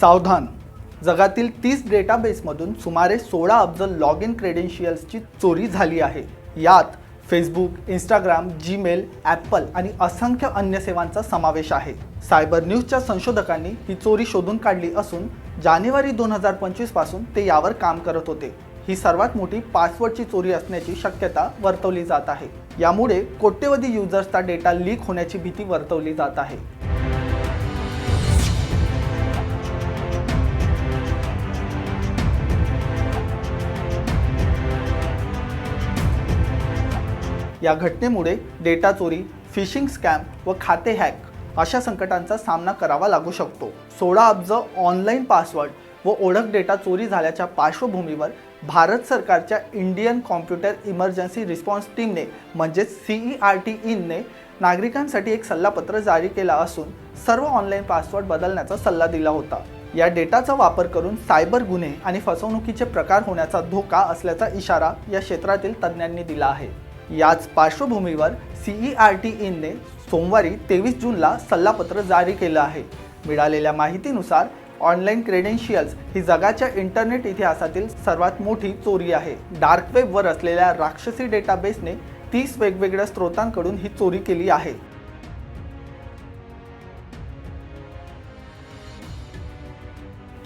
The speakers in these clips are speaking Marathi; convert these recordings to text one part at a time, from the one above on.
सावधान. जगातील तीस डेटाबेसमधून सुमारे सोळा अब्ज लॉग इन क्रेडेन्शियल्सची चोरी झाली आहे. यात फेसबुक इंस्टाग्राम जीमेल ॲपल आणि असंख्य अन्य सेवांचा समावेश आहे. सायबर न्यूजच्या संशोधकांनी ही चोरी शोधून काढली असून जानेवारी दोन हजार पंचवीसपासून ते यावर काम करत होते. ही सर्वात मोठी पासवर्डची चोरी असण्याची शक्यता वर्तवली जात आहे. यामुळे कोट्यवधी युजर्सचा डेटा लीक होण्याची भीती वर्तवली जात आहे. या घटनेमुळे डेटा चोरी फिशिंग स्कॅम व खाते हॅक अशा संकटांचा सामना करावा लागू शकतो. सोळा अब्ज ऑनलाईन पासवर्ड व ओळख डेटा चोरी झाल्याच्या पार्श्वभूमीवर भारत सरकारच्या इंडियन कॉम्प्युटर इमर्जन्सी रिस्पॉन्स टीमने म्हणजेच सीई आर टी इनने नागरिकांसाठी एक सल्लापत्र जारी केला असून सर्व ऑनलाईन पासवर्ड बदलण्याचा सल्ला दिला होता. या डेटाचा वापर करून सायबर गुन्हे आणि फसवणुकीचे प्रकार होण्याचा धोका असल्याचा इशारा या क्षेत्रातील तज्ज्ञांनी दिला आहे. याच पार्श्वभूमीवर सीई आर टी इनने सोमवारी तेवीस जूनला सल्लापत्र जारी केलं आहे. मिळालेल्या माहितीनुसार ऑनलाईन क्रेडेन्शियल्स ही जगाच्या इंटरनेट इतिहासातील सर्वात मोठी चोरी आहे. डार्क वेबवर असलेल्या राक्षसी डेटाबेसने तीस वेगवेगळ्या स्रोतांकडून ही चोरी केली आहे.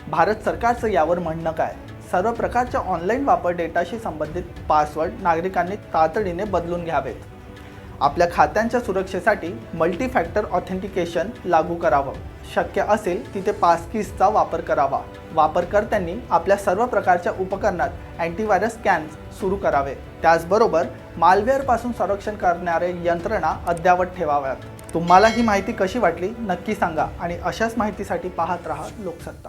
भारत सरकारचं यावर म्हणणं काय? सर्व प्रकारच्या ऑनलाईन वापर डेटाशी संबंधित पासवर्ड नागरिकांनी तातडीने बदलून घ्यावेत. आपल्या खात्यांच्या सुरक्षेसाठी मल्टी फॅक्टर ऑथेंटिकेशन लागू करावं. शक्य असेल तिथे पासकीजचा वापर करावा. वापरकर्त्यांनी आपल्या सर्व प्रकारच्या उपकरणात अँटीव्हायरस स्कॅन्स सुरू करावे. त्याचबरोबर मालवेअरपासून संरक्षण करणारे यंत्रणा अद्यावत ठेवाव्यात. तुम्हाला ही माहिती कशी वाटली नक्की सांगा आणि अशाच माहितीसाठी पाहत राहा लोकसत्ता.